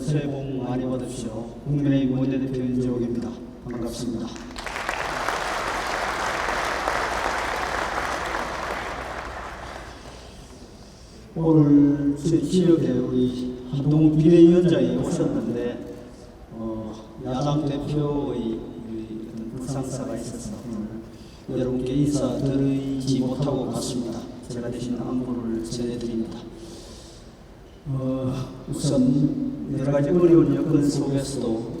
새해 복 많이 받으십시오. 국민의힘 원내대표 윤지옥입니다. 반갑습니다. 오늘 저희 지역에 우리 한동훈 비대위원장이 오셨는데 어, 야당 대표의 불상사가 있어서 오늘 여러분께 인사드리지 못하고 갔습니다. 제가 대신 안부를 전해드립니다. 어, 우선 여러 가지 어려운 여건 속에서도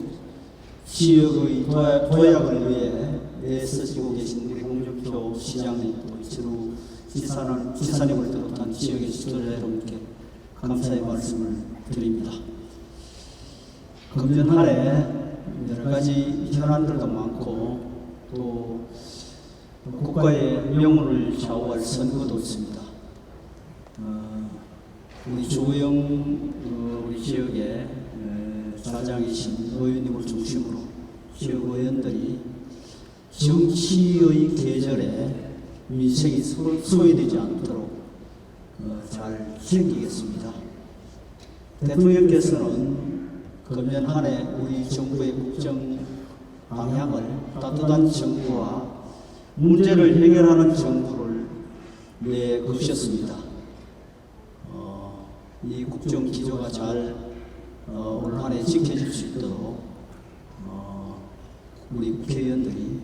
지역의 도약, 도약을 위해 애쓰시고 계신 우리 홍준표 시장님 또 이철우 지사님, 지사님을 비롯한 지역의 지도자 여러분께 감사의 말씀을 드립니다. 금년 한해 여러 가지 현안들도 많고 또 국가의 명운을 좌우할 선거도 있습니다. 어, 우리 조영 어, 우리 지역의 어, 좌장이신 의원님을 중심으로 지역 의원들이 정치의 계절에 민생이 소- 소외되지 않도록 어, 잘 챙기겠습니다. 대통령께서는 금년 한 해 우리 정부의 국정 방향을 따뜻한 정부와 문제를 해결하는 정부를 내놓으셨습니다. 어, 이 국정 기조가 잘 어, 올한해 지켜질 수 있도록 어, 우리 국회의원들이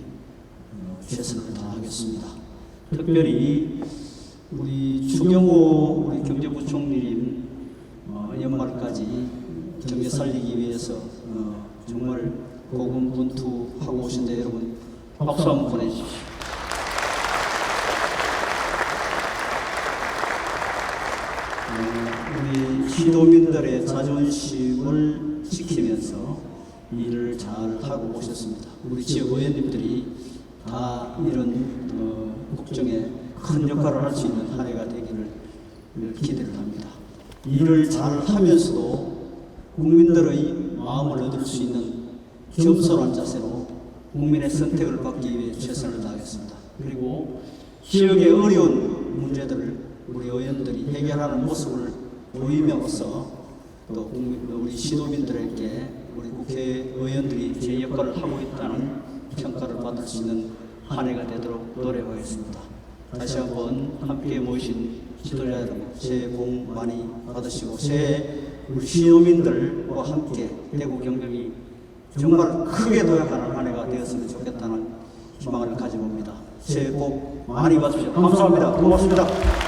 어, 최선을 다하겠습니다. 특별히 우리 추경호 우리 경제부총리님 어, 연말까지 경제 살리기 위해서 어, 정말 고군분투하고 오신데 여러분 박수 한번 보내주십시오. 어, 우리 시도민들의 자존심을 지키면서 일을 잘 하고 오셨습니다. 우리 지역 의원님들이 다 이런 어, 국정에 큰 역할을 할 수 있는 한 해가 되기를 기대를 합니다. 일을 잘 하면서도 국민들의 마음을 얻을 수 있는 겸손한 자세로 국민의 선택을 받기 위해 최선을 다하겠습니다. 그리고 지역의 어려운 문제들을 우리 의원들이 해결하는 모습을 보이면서 또 우리 시도민들에게 우리 국회의원들이 제 역할을 하고 있다는 평가를 받을 수 있는 한 해가 되도록 노력하겠습니다. 다시 한번 함께 모이신 지도자 여러분 새해 복 많이 받으시고 새해 우리 시도민들과 함께 대구 경북이 정말 크게 도약하는 한 해가 되었으면 좋겠다는 희망을 가지고 옵니다. 새해 복 많이 받으십시오. 감사합니다. 고맙습니다.